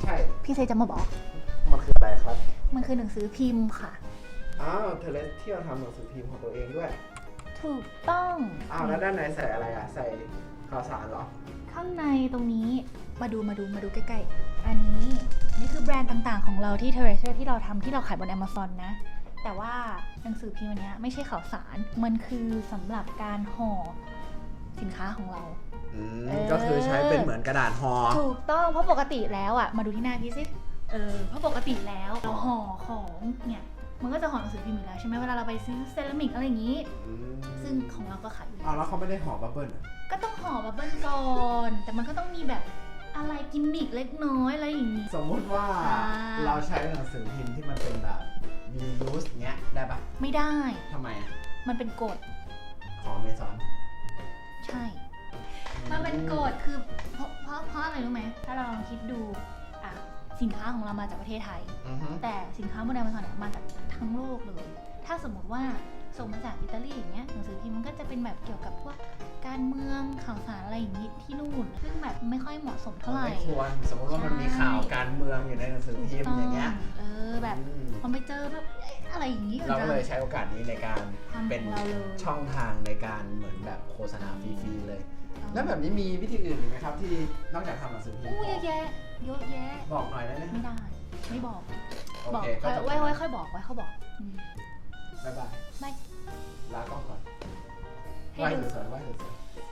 อะไรใช่ พี่เซจะมาบอก มันคืออะไรครับ มันคือหนังสือพิมพ์ค่ะ อ้าวเธอเลยเที่ยวทำหนังสือพิมพ์ของตัวเองด้วย ถูกต้อง อ้าวแล้วด้านในใส่อะไรอะ ใส่ข่าวสารเหรอ ข้างในตรงนี้มาดูมาดูมาดูใกล้ๆ อันนี้นี่คือแบรนด์ต่างๆ ของเราที่ t e r r a c e ที่เราทำที่เราขายบน Amazon นะ แต่ว่าหนังสือพิมพ์อันเนี้ยไม่ใช่ข่าวสาร มันคือสำหรับการห่อ สินค้าของเรา อืมเออ ก็คือใช้เป็นเหมือนกระดาษห่อ ถูกต้องเพราะปกติแล้วอะมาดูที่หน้าพี่สิเออเพราะปกติแล้วเราห่อของเนี่ยมันก็จะห่อหนังสือพิมพ์อยู่แล้วใช่ไหมเวลาเราไปซื้อเซรามิกอะไรอย่างนี้ อืมซึ่งของเราก็ขายอยู่อ้าแล้ววแล้วเขาไม่ได้ห่อบับเบิ้ลเหรอก็ต้องห่อบับเบิ้ลก่อน แต่มันก็ต้องมีแบบอะไรกิมมิกเล็กน้อยอะไรอย่างนี้ สมมุติว่าอ่า เราใช้หนังสือพิมพ์ที่มันเป็นแบบ reuse เงี้ยได้ปะไม่ได้ ทำไมอะมันเป็นกฎของเมซอน ใช่ มันเป็นกฎคือเพราะเพราะเพราะอะไรรู้ไหม ถ้าเราลองคิดดูอะสินค้าของเรามาจากประเทศไทย อือฮึแต่สินค้าบน Amazon เนี่ยมาจากทั้งโลกเลย ถ้าสมมติว่าส่งมาจากอิตาลีอย่างเงี้ยหนังสือพิมพ์มันก็จะเป็นแบบเกี่ยวกับพวกการเมืองข่าวสารอะไรอย่างงี้ที่นู่น ซึ่งแบบไม่ค่อยเหมาะสมเท่าไหร่ ไม่ควรสมมติว่ามันมีข่าวการเมืองอยู่ในหนังสือพิมพ์อย่างเงี้ยเออ แบบอืมพอไปเจอแบบเอ๊ะอะไรอย่างงี้เราก็เลยใช้โอกาสนี้ในการทำเป็เป็นนเราเลยช่องทางในการเหมือนแบบโฆษณาฟรีๆเลย แล้วแบบนี้มีวิธีอื่นอีกไหมครับที่นอกจากทำหนังสือพิมพ์อู้เยอะแยะเยอะแยะบอกหน่อยได้ไหมไม่ได้ ไม่บอกโอบอกเคค่อยก็จบไว้ไว้ค่อยบอกไว้ค่อยบอกอืมบ๊ายบายไม่ลากล้องก่อนให้ไหว้ดูสวยๆไหว้สวยๆ